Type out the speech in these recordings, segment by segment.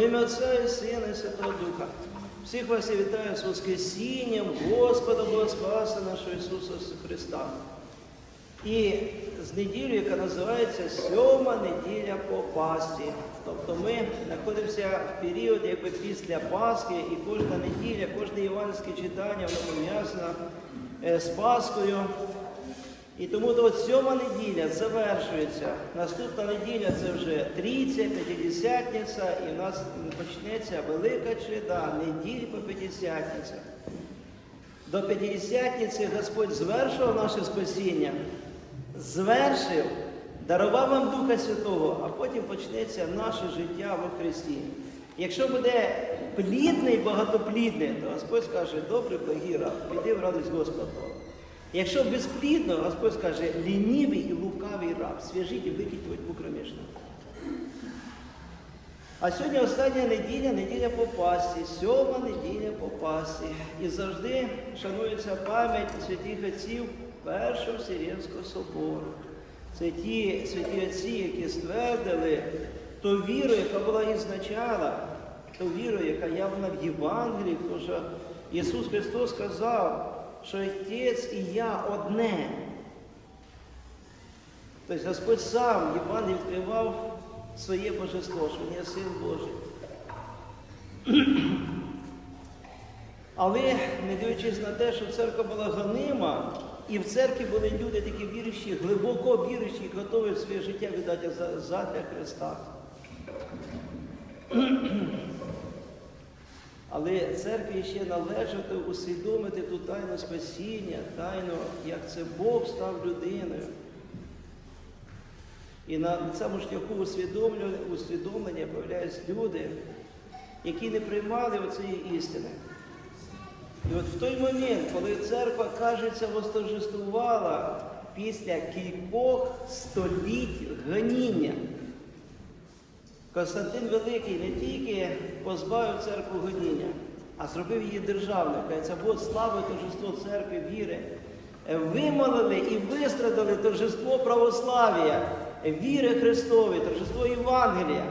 В ім'я Отця і Сина і Святого Духа. Всіх вас я вітаю з Воскресінням Господа Бога Спаса нашого Ісуса Христа. І з неділю, яка називається Сьома неділя по Пасті. Тобто ми знаходимося в період якби після Пасхи, і кожна неділя, кожне євангельське читання, воно пов'язано з Пасхою. І тому то от сьома неділя завершується. Наступна неділя це вже трійця, п'ятидесятниця, і в нас почнеться велика череда неділі по п'ятдесятниця. До п'ятдесятниці Господь звершував наше спасіння, звершив, дарував вам Духа Святого, а потім почнеться наше життя во Христі. Якщо буде плідний, багатоплідний, то Господь скаже, добре, благий піди в радість Господа. Твого». Якщо безплідно, Господь скаже, лінивий і лукавий раб, свяжіть і викидь в. А сьогодні остання неділя, неділя по пасті, сьома неділя по пасті. І завжди шанується пам'ять святих отців Першого Вселенського собору. Це ті святі отці, які ствердили ту віру, яка була ізначала, ту віру, яка явна в Євангелії, тому що Ісус Христос сказав, що Отець і я одне. Тобто Господь сам Євангелії відкривав своє божество, що Він є син Божий. Але не дивлячись на те, що церква була гонима, і в церкві були люди такі віруючі, глибоко віруючі, готові своє життя віддати за- задля Христа. Але церкві ще належати усвідомити ту тайну спасіння, тайну, як це Бог став людиною. І на цьому шляху усвідомлення, усвідомлення появляються люди, які не приймали оцієї істини. І от в той момент, коли церква, кажеться, восторжествувала після кількох століть гоніння, Константин Великий не тільки позбавив церкву гоніння, а зробив її державною. Каже, от слава торжество церкви віри. Вимолили і вистрадали торжество православ'я, віри Христової, торжество Євангелія.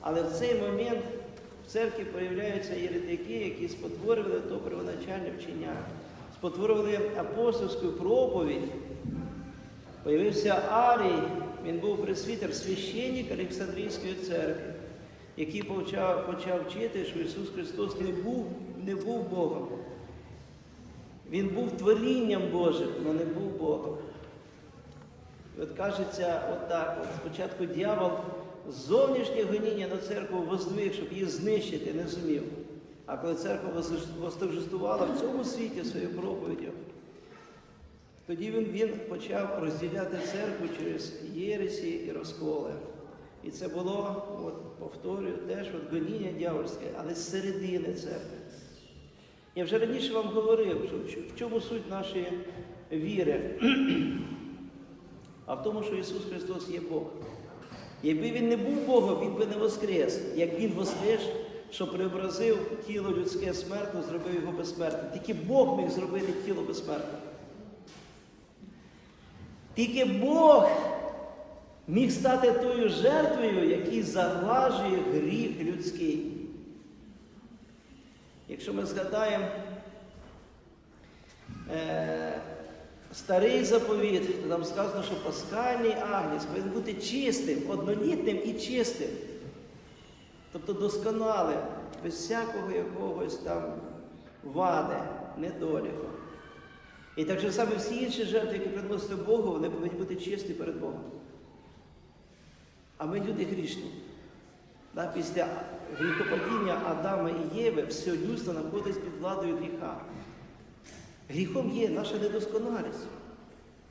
Але в цей момент в церкві появляються єретики, які спотворювали то первоначальне вчення, спотворювали апостольську проповідь. Появився Арій, він був пресвітер, священник Олександрійської церкви, який почав, почав вчити, що Ісус Христос не був, не був Богом. Він був творінням Божим, але не був Богом. І от кажеться отак, от спочатку дьявол зовнішнє гоніння на церкву воздвиг, щоб її знищити, не зумів. А коли церква восторжествувала в цьому світі свою проповіддю, тоді він, він почав розділяти церкву через єресі і розколи. І це було, от, повторюю, теж от гоніння дьявольське, але з середини церкви. Я вже раніше вам говорив, що в чому суть нашої віри, а в тому, що Ісус Христос є Бог. Якби Він не був Богом, Він би не воскрес. Як Він воскрес, що преобразив тіло людське смертне, зробив його безсмертним. Тільки Бог міг зробити тіло безсмертним. Тільки Бог міг стати тою жертвою, який заглажує гріх людський. Якщо ми згадаємо е, старий заповіт, то там сказано, що паскальний агнець повинен бути чистим, однолітним і чистим. Тобто досконалим, без всякого якогось там вади, недоліку. І так же саме всі інші жертви, які приносять Богу, вони повинні бути чисті перед Богом. А ми люди грішні. Да, після гріхопадіння Адама і Єви все людство знаходиться під владою гріха. Гріхом є наша недосконалість.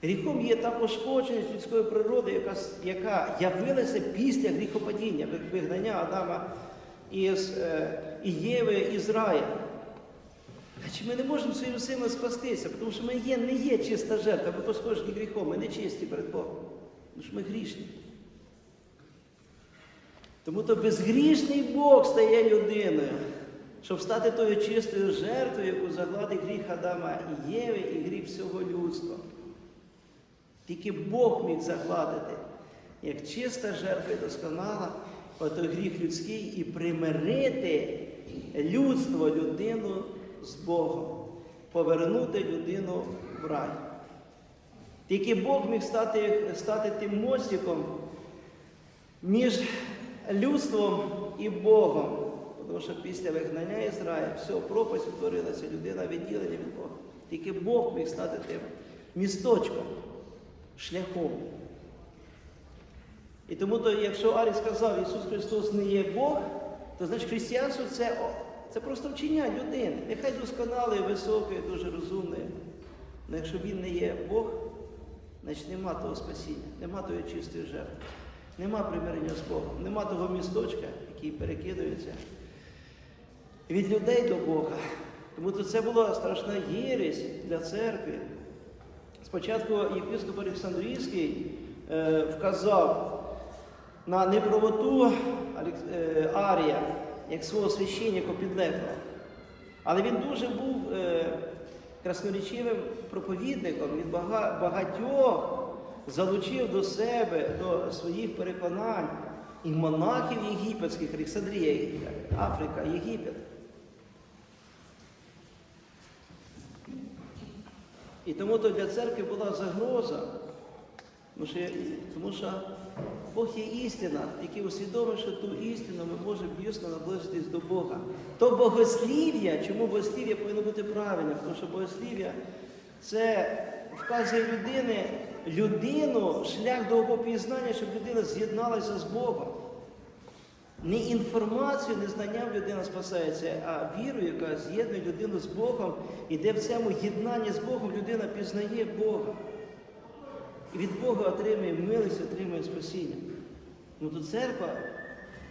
Гріхом є та пошкодженість людської природи, яка, яка явилася після гріхопадіння, вигнання Адама із е, і Єви із рая. Значить, ми не можемо своїми силами спастися, тому що ми є, не є чиста жертва, ми пошкоджені гріхом, ми не чисті перед Богом. Тому що ми грішні. Тому то безгрішний Бог стає людиною, щоб стати тою чистою жертвою, яку загладить гріх Адама і Єви, і гріх всього людства. Тільки Бог міг загладити, як чиста жертва і досконала, отой гріх людський і примирити людство, людину з Богом, повернути людину в рай. Тільки Бог міг стати, стати тим мостиком між людством і Богом. Тому що після вигнання Ізраїля все, пропасть утворилася, людина відділення від Бога. Тільки Бог міг стати тим місточком, шляхом. І тому, то, якщо Арій сказав, Ісус Христос не є Бог, то значить християнство це, це просто вчення людини. Нехай досконалий, високий, дуже розумний. Але якщо він не є Бог, значить нема того спасіння, нема тої чистої жертви, нема примирення з Богом, нема того місточка, який перекидується від людей до Бога. Тому то це була страшна єресь для церкви. Спочатку єпископ Олександрійський е, вказав на неправоту е, Арія як свого священника підлеглого. Але він дуже був е, красноречивим проповідником, він бага- багатьох залучив до себе, до своїх переконань і монахів єгипетських, Олександрія, Африка, Єгипет. І тому то для церкви була загроза, тому що, тому що Бог є істина, який усвідомив, що ту істину ми можемо дійсно наблизитись до Бога. То богослів'я, чому богослів'я повинно бути правильним? Тому що богослів'я це вказує людини, людину, шлях до богопізнання, щоб людина з'єдналася з Богом. Не інформацією, не знанням людина спасається, а вірою, яка з'єднує людину з Богом, і де в цьому єднанні з Богом людина пізнає Бога. І від Бога отримує милість, отримує спасіння. Ну то церква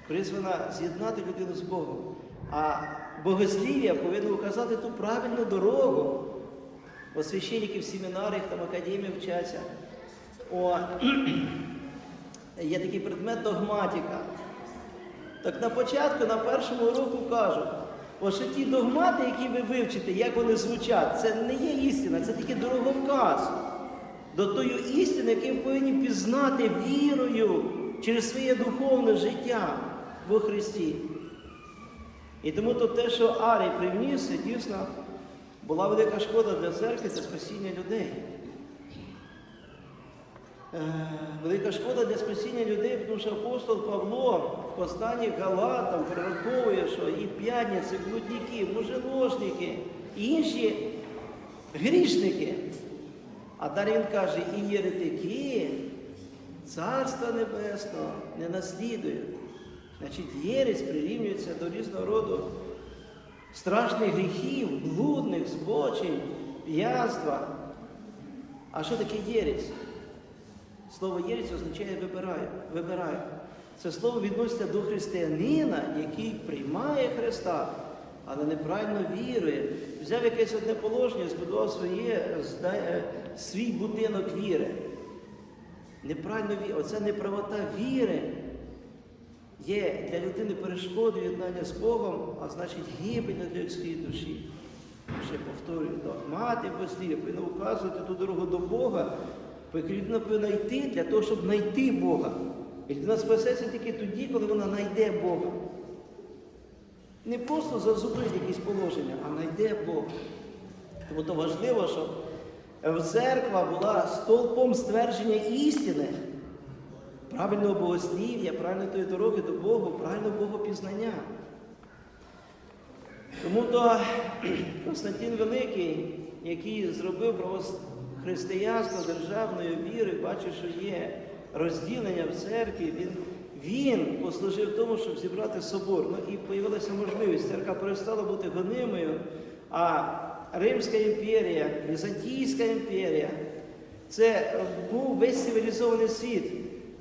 призвана з'єднати людину з Богом. А богослів'я повинно указати ту правильну дорогу. Бо священники в семінаріях, там академії вчаться. О, є такий предмет догматика. Так на початку, на першому уроку кажуть, що ті догмати, які ви вивчите, як вони звучать, це не є істина, це тільки дороговказ до тої істини, яку ви повинні пізнати вірою через своє духовне життя во Христі. І тому то те, що Арій привніс, дійсно була велика шкода для церкви це спасіння людей. Е, Велика шкода для спасіння людей, тому що апостол Павло в посланні Галатам пророкує, що і п'ятниці, блудники, мужеложники, і інші грішники. А далі він каже, і єретики Царства Небесного не наслідують. Значить, єресь прирівнюється до різного роду страшних гріхів, блудних, збочень, п'янства. А що таке єресь? Слово єресь означає вибираю, вибираю. Це слово відноситься до християнина, який приймає Христа, але неправильно вірує. Взяв якесь одне положення, збудував своє, е, свій будинок віри. Неправильно віри. Оце неправота віри є для людини перешкодою єднання з Богом, а значить гибель для людської душі. Ще повторюю, догмати послів'я повинна указувати ту дорогу до Бога, по якій повинна йти для того, щоб знайти Бога. І людина спасеться тільки тоді, коли вона знайде Бога. Не просто зазубрить якісь положення, а знайде Бога. Тому то важливо, щоб церква була стовпом ствердження істини, правильного богослів'я, правильної дороги до Бога, правильного Богопізнання. Тому то Константин Великий, який зробив християнство державної віри, бачив, що є розділення в церкві, він, він послужив тому, щоб зібрати собор. Ну і появилася можливість. Церква перестала бути гонимою, а Римська імперія, Візантійська імперія це був весь цивілізований світ.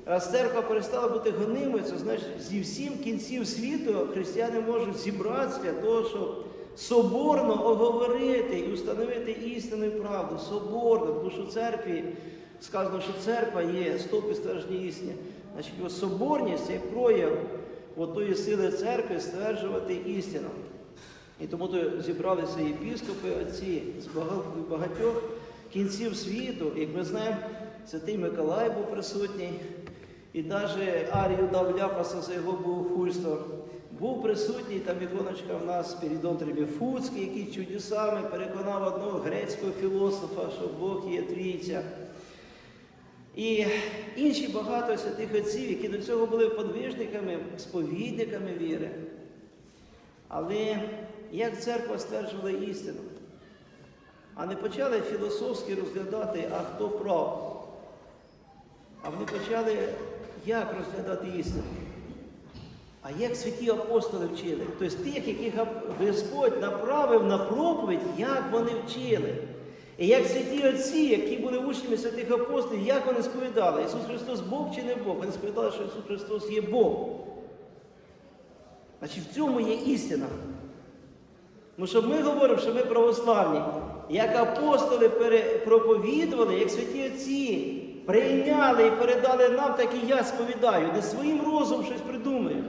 Раз церква перестала бути гонимою, це значить зі всім кінців світу християни можуть зібратися для того, щоб соборно оговорити і установити істину і правду. Соборно, тому що в церкві сказано, що церква є стовпи стражні істини. Значить, соборність як прояв тої сили церкви стверджувати істину. І тому то зібралися єпіскопи отці з багатьох кінців світу. Як ми знаємо, святий Миколай був присутній, і навіть Арію дав ляпаса за його богохульство. Був присутній там іконочка в нас Спірідон Требіфуцький, який чудесами переконав одного грецького філософа, що Бог є трійця. І інші багато святих отців, які до цього були подвижниками, сповідниками віри. Але як церква стверджувала істину, а не почали філософськи розглядати, а хто прав. А вони почали як розглядати істину. А як святі апостоли вчили? Тобто тих, яких Господь направив на проповідь, як вони вчили. І як святі отці, які були учнями святих апостолів, як вони сповідали, Ісус Христос Бог чи не Бог? Вони сповідали, що Ісус Христос є Бог. Значить, в цьому є істина. Тому що ми говоримо, що ми православні. Як апостоли проповідували, як святі отці прийняли і передали нам, так і я сповідаю. Не своїм розумом щось придумаю.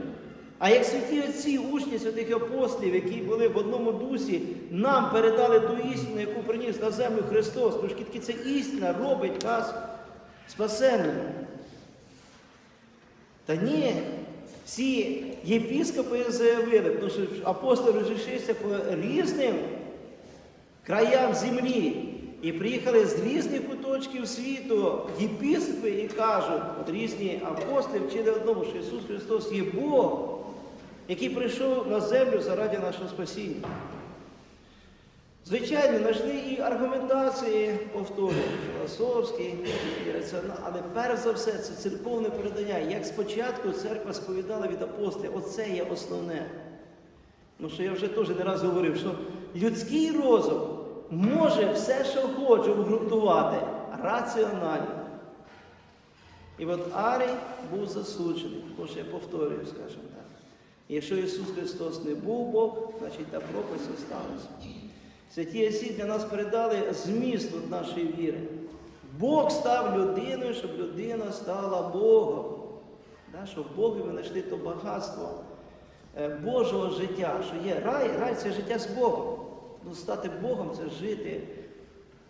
А як святі отці, учні святих апостолів, які були в одному дусі, нам передали ту істину, яку приніс на землю Христос, тому що тільки ця істина робить нас спасенними. Та ні, всі єпіскопи заявили, тому що апостоли розійшлися по різним краям землі. І приїхали з різних куточків світу єпіскопи і кажуть, от різні апостоли вчили одному, що Ісус Христос є Бог, який прийшов на землю заради нашого спасіння. Звичайно, знайшли і аргументації, повторюю, філософські, і раціональні, але перш за все це церковне передання. Як спочатку церква сповідала від апостолів, оце є основне. Ну що я вже теж не раз говорив, що людський розум може все, що хоче, обґрунтувати раціонально. І от Арій був засуджений, тому що я повторюю, скажімо так. Якщо Ісус Христос не був Бог, значить та пропасть осталася. Святі Осі для нас передали зміст нашої віри. Бог став людиною, щоб людина стала Богом. Щоб в Богові ми знайшли то багатство е, Божого життя, що є рай, рай це життя з Богом. Ну, стати Богом це жити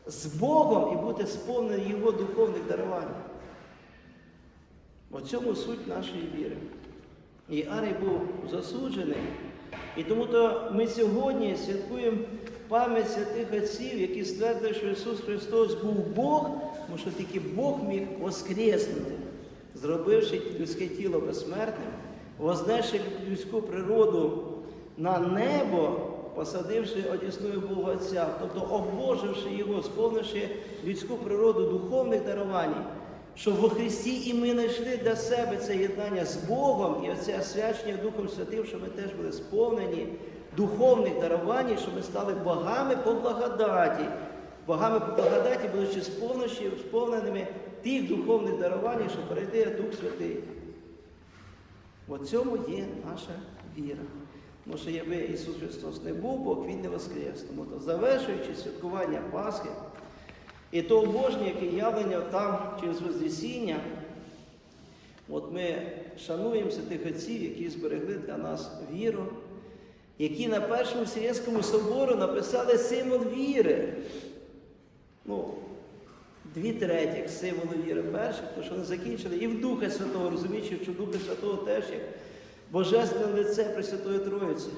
з Богом і бути сповненим Його духовних дарувань. У цьому суть нашої віри. І Арій був засуджений. І тому то ми сьогодні святкуємо пам'ять святих отців, які ствердили, що Ісус Христос був Бог, тому що тільки Бог міг воскреснути, зробивши людське тіло безсмертним, вознесши людську природу на небо, посадивши одісною Бога Отця, тобто обоживши Його, сповнивши людську природу духовних дарувань, щоб во Христі і ми знайшли для себе це єднання з Богом і оце освячення Духом Святим, щоб ми теж були сповнені духовних дарувань, щоб ми стали богами по благодаті. Богами по благодаті, будучи сповненими тих духовних дарувань, що перейде Дух Святий. В цьому є наша віра. Тому що якби Ісус Христос не був Бог, Він не воскрес. Тому то завершуючи святкування Пасхи і то обожнє, яке явлення там через Вознесіння, от ми шануємо святих отців, які зберегли для нас віру, які на Першому Сирійському собору написали символ віри. Ну, Дві третіх символу віри перших, тому що вони закінчили і в Духа Святого, розуміючи, що Духа Святого теж як Божественне лице Пресвятої Троїці.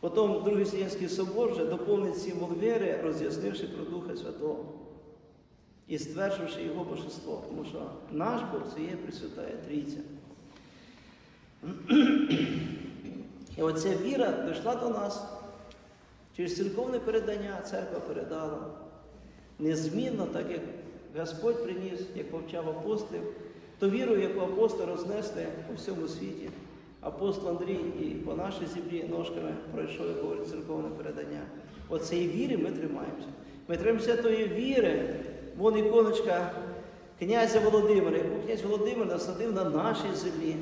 Потім Другий Сіянський собор вже доповнить символ віри, роз'яснивши про Духа Святого і стверджувавши Його божество, тому що наш Бог це є Пресвятая Трійця. І оця віра дійшла до нас через церковне передання, церква передала. Незмінно, так як Господь приніс, як повчав апостолів, то віру, яку апостол рознесли по всьому світі. Апостол Андрій і по нашій землі ножками пройшов, як говорить, церковне передання. Оцеї віри ми тримаємося. Ми тримаємося тої віри, вон іконочка князя Володимира, яку князь Володимир насадив на нашій землі.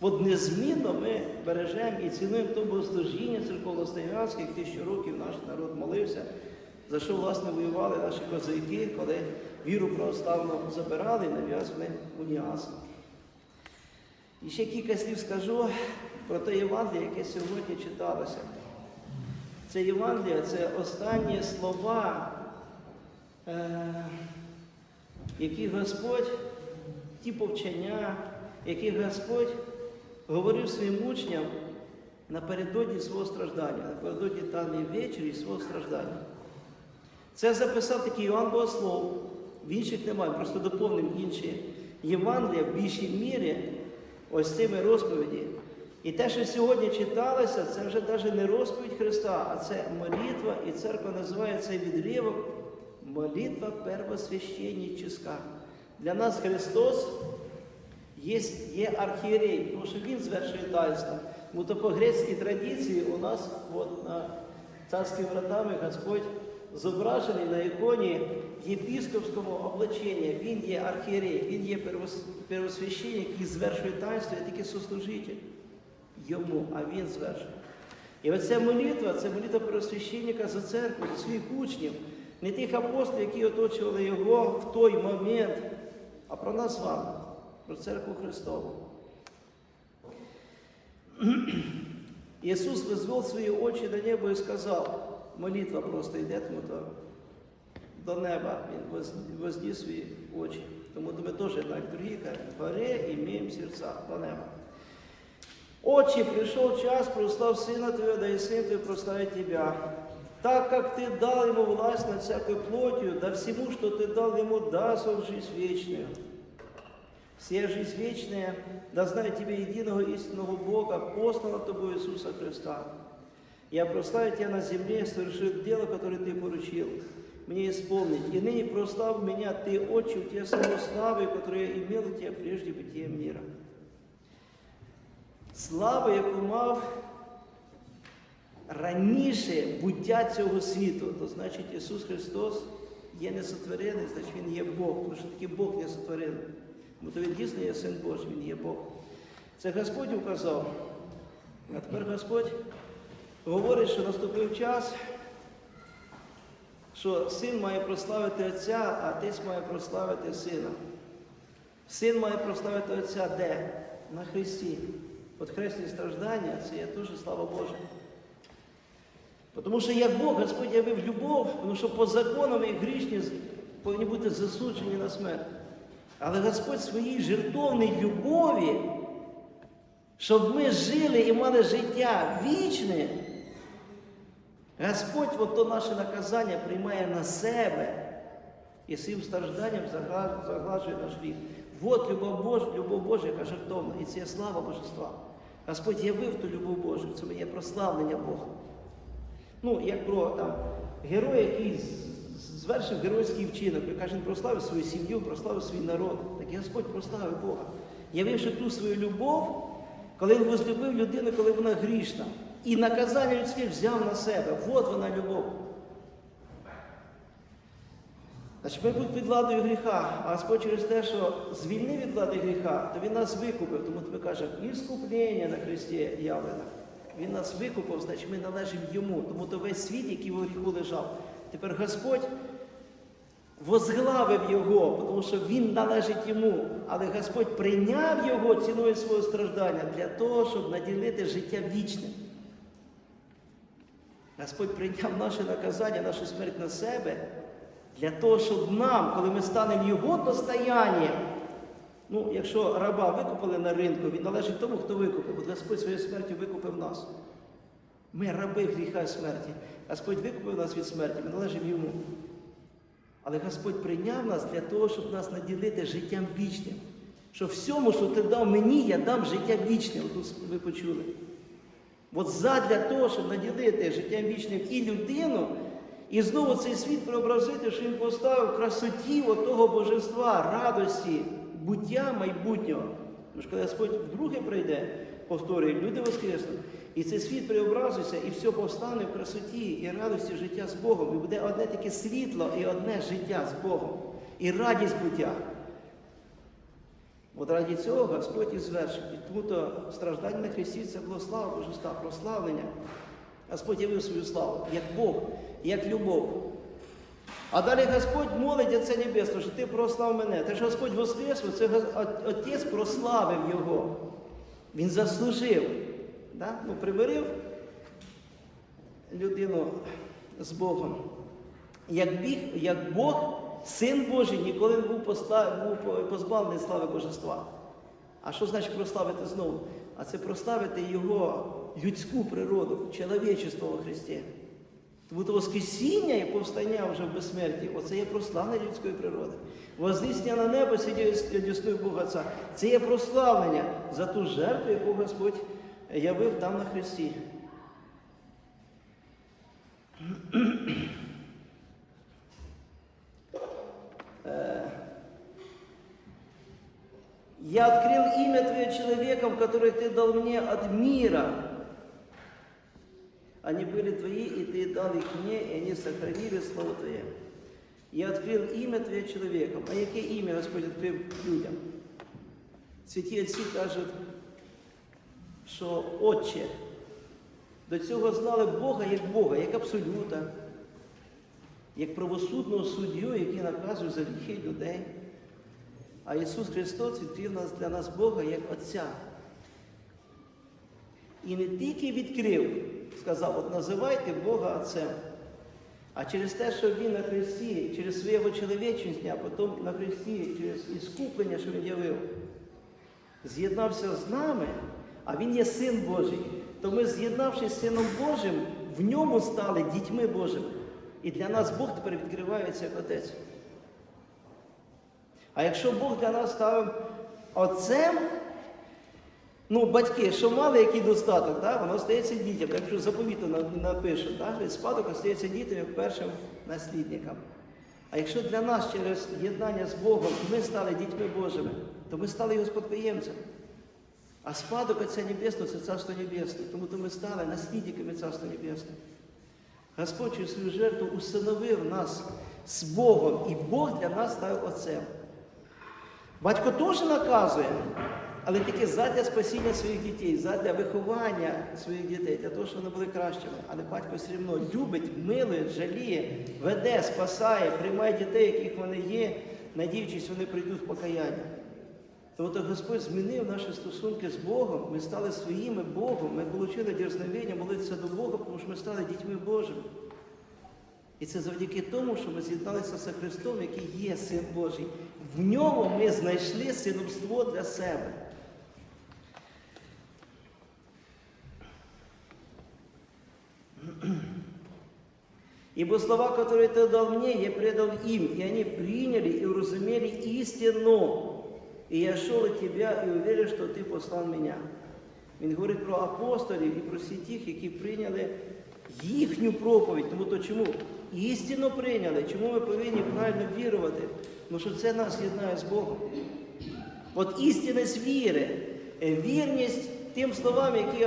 От незмінно ми бережемо і цінуємо то богослужіння церковно-стаянське, як тисячу років наш народ молився, за що, власне, воювали наші козаки, коли віру православну забирали і нав'язували уніасно. І ще кілька слів скажу про те Євангеліє, яке сьогодні читалося. Це Євангеліє це останні слова, які Господь ті повчання, які Господь говорив своїм учням напередодні свого страждання, напередодні Таної вечері свого страждання. Це записав такий Іоанн Богослов. В інших немає, просто доповнив інші Євангелія в більшій мірі ось цими розповіді. І те, що сьогодні читалося, це вже навіть не розповідь Христа, а це молитва, і церква називає цей відривок молитва первосвященническа. Для нас Христос є, є архієрей, тому що Він звершує таїнство. Тому то по грецькій традиції у нас от, на царськими вратами Господь зображений на іконі єпіскопського облачення. Він є архієрей, він є первос- первосвященник, який звершує таїнство, я тільки сослужитель йому, а він звершує. І оця молитва це молитва первосвященника за церкву, за своїх учнів, не тих апостолів, які оточували його в той момент, а про нас з вами, про церкву Христову. Ісус визвав свої очі до неба і сказав, молитва просто йде, тому то до неба Він воз- возніс свої очі. Тому ми теж на літургії кажемо, горе імеємо серця до неба. Отче, пришел час, прослав Сына Твоего, да и Сын Твой прославит Тебя Так как Ты дал Ему власть над всякой плотью, да всему, что Ты дал Ему, даст Он жизнь вечную. Вся жизнь вечная, да знает Тебя единого истинного Бога, посланного Тобой Иисуса Христа. Я прославлю Тебя на земле, совершив дело, которое Ты поручил мне исполнить. И ныне прослав меня Ты, Отче, у Тебя самой славы, которую я имел у Тебя прежде бытия мира. Славу, яку мав раніше буття цього світу, то значить Ісус Христос є несотворений, значить Він є Бог, тому що такий Бог несотворений. Бо то він дійсно є син Божий, Він є Бог. Це Господь указав. А тепер Господь говорить, що наступив час, що син має прославити Отця, а Отець має прославити Сина. Син має прославити Отця де? На Христі. От хресні страждання це є дуже слава Божа. Тому що як Бог, Господь явив любов, тому що по законам і грішні повинні бути засуджені на смерть. Але Господь своїй жертовній любові, щоб ми жили і мали життя вічне, Господь от то наше наказання приймає на себе і своїм стражданням заглажує наш гріх. Вот любов Божа, любов Божа, яка жертовна, і це є слава Божества. Господь явив ту любов Божу, це є прославлення Бога. Ну, як про там, героя, який звершив геройський вчинок, і каже, він прославив свою сім'ю, прославив свій народ. Так Господь прославив Бога. Явивши ту свою любов, коли він возлюбив людину, коли вона грішна. І наказання людське взяв на себе. От вона любов. Значить, ми будемо під владою гріха, а Господь через те, що звільнив від влади гріха, то Він нас викупив. Тому тобі каже, і скуплення на Христі явлено. Він нас викупив, значить ми належимо йому. Тому то весь світ, який в гріху лежав. Тепер Господь возглавив його, тому що він належить йому. Але Господь прийняв його ціною свого страждання для того, щоб наділити життя вічним. Господь прийняв наше наказання, нашу смерть на себе, для того, щоб нам, коли ми станемо його достоянням, ну, якщо раба викупили на ринку, він належить тому, хто викупив. От Господь своєю смертю викупив нас. Ми раби гріха смерті. Господь викупив нас від смерті, ми належимо йому. Але Господь прийняв нас для того, щоб нас наділити життям вічним. Що всьому, що ти дав мені, я дам життя вічне. Отут ви почули. От задля того, щоб наділити життям вічним і людину, і знову цей світ преобразити, що він поставив красоті отого божества, радості, буття майбутнього. Тому що коли Господь вдруге прийде, повторює, люди воскреснуть, і цей світ преобразується, і все повстане в красоті і радості життя з Богом. І буде одне таке світло і одне життя з Богом, і радість буття. От раді цього Господь і звершив. І тому то страждання на Христі це було слава Божества, прославлення. Господь явив свою славу, як Бог, як любов. А далі Господь молить Отця Небесного, що ти прослав мене. Те, що Господь воскрес, це Отець прославив Його. Він заслужив. Да? Ну, примирив людину з Богом. Як, біг, як Бог Син Божий ніколи не був, посла- був позбавлений слави Божества. А що значить прославити знову? А це прославити Його людську природу, чоловічество во Христі. Тому то Воскресіння і повстання вже в безсмерті, оце є прославлення людської природи. Вознесення на небо сидів дісною Бога Отця. Це є прославлення за ту жертву, яку Господь явив там на Христі. Э, Я открыл имя Твое человеком, которых Ты дал мне от мира. Они были Твои, и Ты дал их мне, и они сохранили Слово Твое. Я открыл имя Твое человеком. А яке ім'я Господь відкрив людям? Святі отці кажуть, що Отче, до цього знали Бога як Бога, як абсолюта, як правосудного суддю, який наказує за гріхи людей. А Ісус Христос відкрив нас для нас Бога як Отця. І не тільки відкрив, сказав, от називайте Бога Отцем, а через те, що Він на Христі, через своє чоловічність, а потім на Христі, через іскуплення, що Він явив, з'єднався з нами, а Він є Син Божий, то ми, з'єднавшись з Сином Божим, в ньому стали дітьми Божими. І для нас Бог тепер відкривається як Отець. А якщо Бог для нас ставив отцем, ну, батьки, що мали який достаток, да, воно стається дітям. Якщо заповітно на- напишуть, да, спадок остається дітям як першим наслідникам. А якщо для нас через єднання з Богом ми стали дітьми Божими, то ми стали його спадкоємцем. А спадок Отця Небесного це Царство Небесне. Тому то ми стали наслідниками Царства Небесного. Господь через свою жертву установив нас з Богом, і Бог для нас став Отцем. Батько теж наказує, але тільки задля спасіння своїх дітей, задля виховання своїх дітей, для того, щоб вони були кращими. Але батько все одно любить, милує, жаліє, веде, спасає, приймає дітей, яких вони є, надіючись, вони прийдуть в покаяння. Тому Господь змінив наші стосунки з Богом, ми стали своїми Богом, ми отримали дерзновення молитися до Бога, тому що ми стали дітьми Божими. І це завдяки тому, що ми з'єдналися з Христом, який є Син Божий. В ньому ми знайшли синовство для себе. Ибо слова, которые ты дал мне, я предал им, и они приняли и уразумели истину. І я шел от тебя і уверен, що ти послав мене. Він говорить про апостолів і про всіх тих, які прийняли їхню проповідь. Тому то чому? Істину прийняли. Чому ми повинні правильно вірувати? Тому що це нас єднає з Богом. От істинність віри, вірність тим словам, які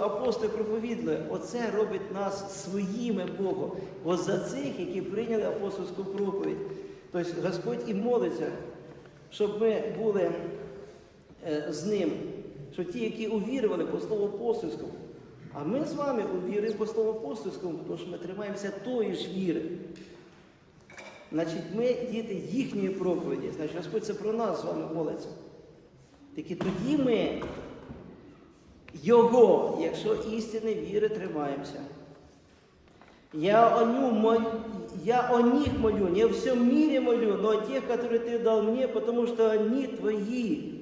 апостоли проповідали, оце робить нас своїми Богом. От за цих, які прийняли апостольську проповідь. Тобто Господь і молиться, щоб ми були е, з ним, що ті, які увірували по слову апостольському, а ми з вами увіримо по слову апостольському, тому що ми тримаємося тої ж віри. Значить, ми діти їхньої проповіді. Значить, Господь це про нас з вами молиться. Тільки тоді ми Його, якщо істини віри тримаємося. Я о, нем молю, я о них молю, не о всем мире молю, но о тех, которые ты дал мне, потому что они твої.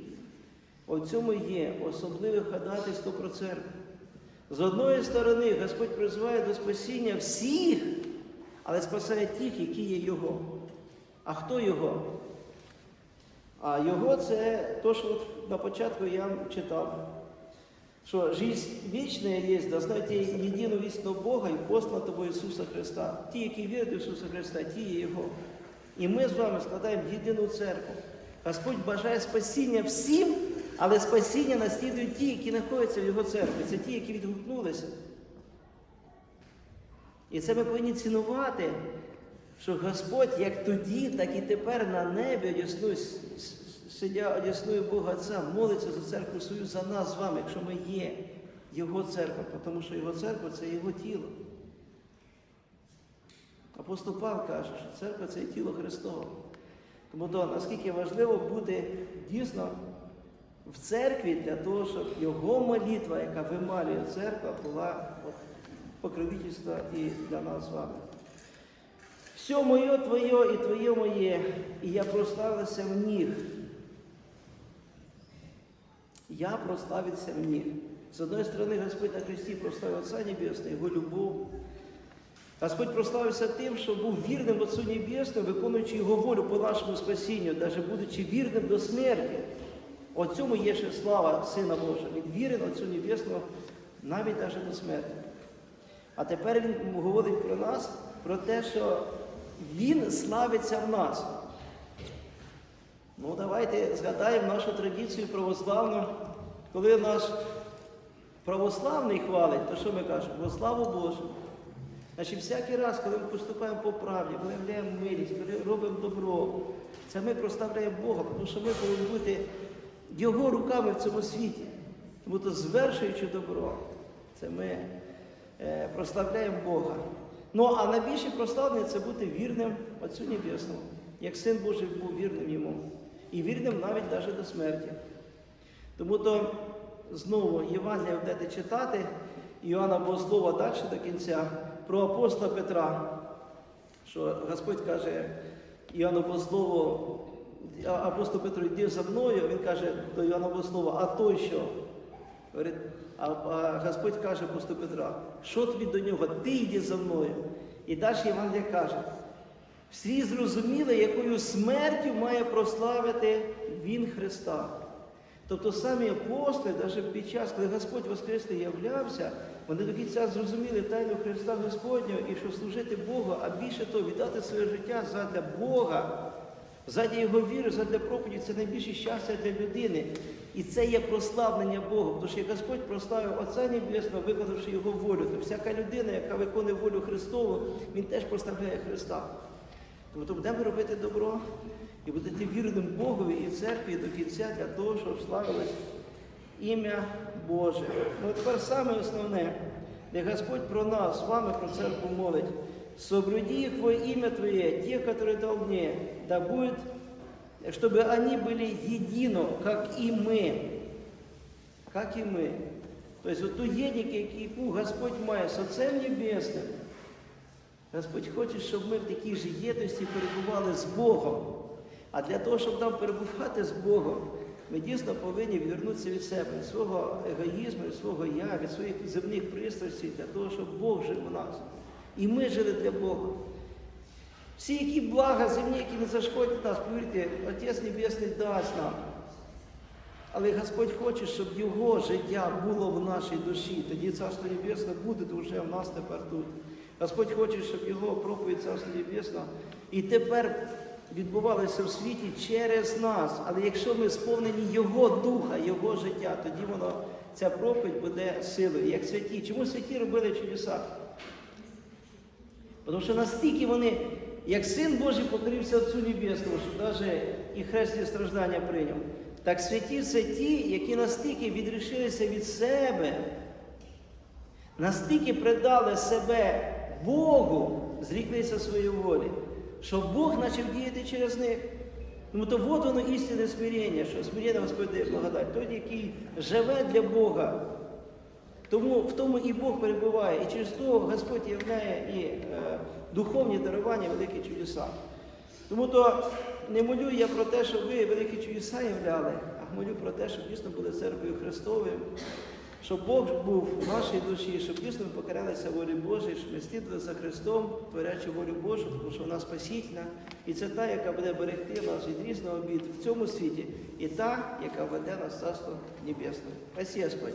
У цьому є особливе ходатайство про церкву. З одної сторони, Господь призиває до спасіння всіх, але спасає тих, які є Його. А хто Його? А Його це то, що на початку я читав. Що жизнь вічна є, да знайте єдину вічного Бога і послана тобою Ісуса Христа. Ті, які вірять в Ісуса Христа, ті є Його. І ми з вами складаємо єдину церкву. Господь бажає спасіння всім, але спасіння наслідують ті, які знаходяться в Його церкві. Це ті, які відгукнулися. І це ми повинні цінувати, що Господь як тоді, так і тепер на небі одяснує, сидя одяснує Бога Отця, молиться за церкву свою за нас з вами, якщо ми є Його церква, тому що Його церква це Його тіло. Апостол Павло каже, що церква це тіло Христове. Тому то, наскільки важливо бути дійсно в церкві для того, щоб його молитва, яка вималює церква, була от, покровительства і для нас з вами. Все моє Твоє і Твоє моє, і я прославився в них. Я прославився в них. С одной стороны, Господь на Христі прославив Отца Небесного, Його любов. Господь прославився тим, що був вірним Отцу Небесному, виконуючи Його волю по нашому спасінню, навіть будучи вірним до смерті. О цьому є ще слава Сина Божого. Він вірен Отцю Небесного навіть навіть до смерті. А тепер він говорить про нас, про те, що Він славиться в нас. Ну, давайте згадаємо нашу традицію православну, коли наш православний хвалить, то що ми кажемо? Во славу Божу. Значить, всякий раз, коли ми поступаємо по правді, виявляємо милість, коли робимо добро, це ми прославляємо Бога, тому що ми повинні бути Його руками в цьому світі. Тому то звершуючи добро, це ми е, прославляємо Бога. Ну, а найбільше прославлення це бути вірним Отцю Небесному, як Син Божий був вірним йому. І вірним навіть навіть до смерті. Тому то знову Євангелія будете читати, Іоанна Богослова далі до кінця, про апостола Петра, що Господь каже Іоанну Богослову, апостол Петро, йди за мною, він каже до Іоанна Богослова, а той що? А, Господь каже апостолу Петра, що тобі до нього? Ти йди за мною. І далі Євангелія каже, всі зрозуміли, якою смертю має прославити Він Христа. Тобто самі апостоли, навіть під час, коли Господь Воскресний являвся, вони до кінця зрозуміли тайну Христа Господнього і що служити Богу, а більше того, віддати своє життя задля Бога, задля Його віри, задля проповіді це найбільше щастя для людини. І це є прославлення Бога, тому що як Господь прославив Отця Небесного, виконавши Його волю, то всяка людина, яка виконує волю Христову, він теж прославляє Христа. Тому то будемо робити добро і будете вірним Богові і церкві до кінця для того, щоб славилось ім'я Боже. Ну тепер саме основне, де Господь про нас, з вами про церкву молить. Соблюди во имя Твое, те, которые дал мне, да будет, чтобы они были едино, как и мы. Как і ми. Тобто ту єдність, яку Господь має з Отцем Небесним, Господь хоче, щоб ми в такій же єдності перебували з Богом. А для того, щоб нам перебувати з Богом, ми дійсно повинні відвернутися від себе, від свого егоїзму, від свого я, від своїх земних пристрастей, для того, щоб Бог жив у нас. І ми жили для Бога. Всі, які блага земні, які не зашкодять нас, повірте, Отець Небесний дасть нам. Але Господь хоче, щоб Його життя було в нашій душі. Тоді Царство Небесне буде вже в нас тепер тут. Господь хоче, щоб Його проповідь Царства Небесного і тепер відбувалося в світі через нас. Але якщо ми сповнені Його духа, Його життя, тоді воно, ця проповідь буде силою, як святі. Чому святі робили чудеса? Тому що настільки вони, як син Божий покорився Отцю Небесному, що навіть і хресні страждання прийняв. Так святі це ті, які настільки відрішилися від себе, настільки придали себе Богу, зріклися своєї волі, що Бог почав діяти через них. Тому то вот воно істинне смирення, що смирення Господь дає благодать. Той, який живе для Бога, тому в тому і Бог перебуває, і через то Господь являє і е, духовні дарування, великі чудеса. Тому то не молю я про те, щоб ви великі чудеса являли, а молю про те, щоб дійсно були церквою Христовою, щоб Бог був в нашій душі, щоб дійсно ми покорялися волі Божій, щоб ми слідували за Христом, творячи волю Божу, тому що вона спасительна. І це та, яка буде берегти нас від різного бід в цьому світі, і та, яка веде нас в Царство Небесне. Спасі Господь.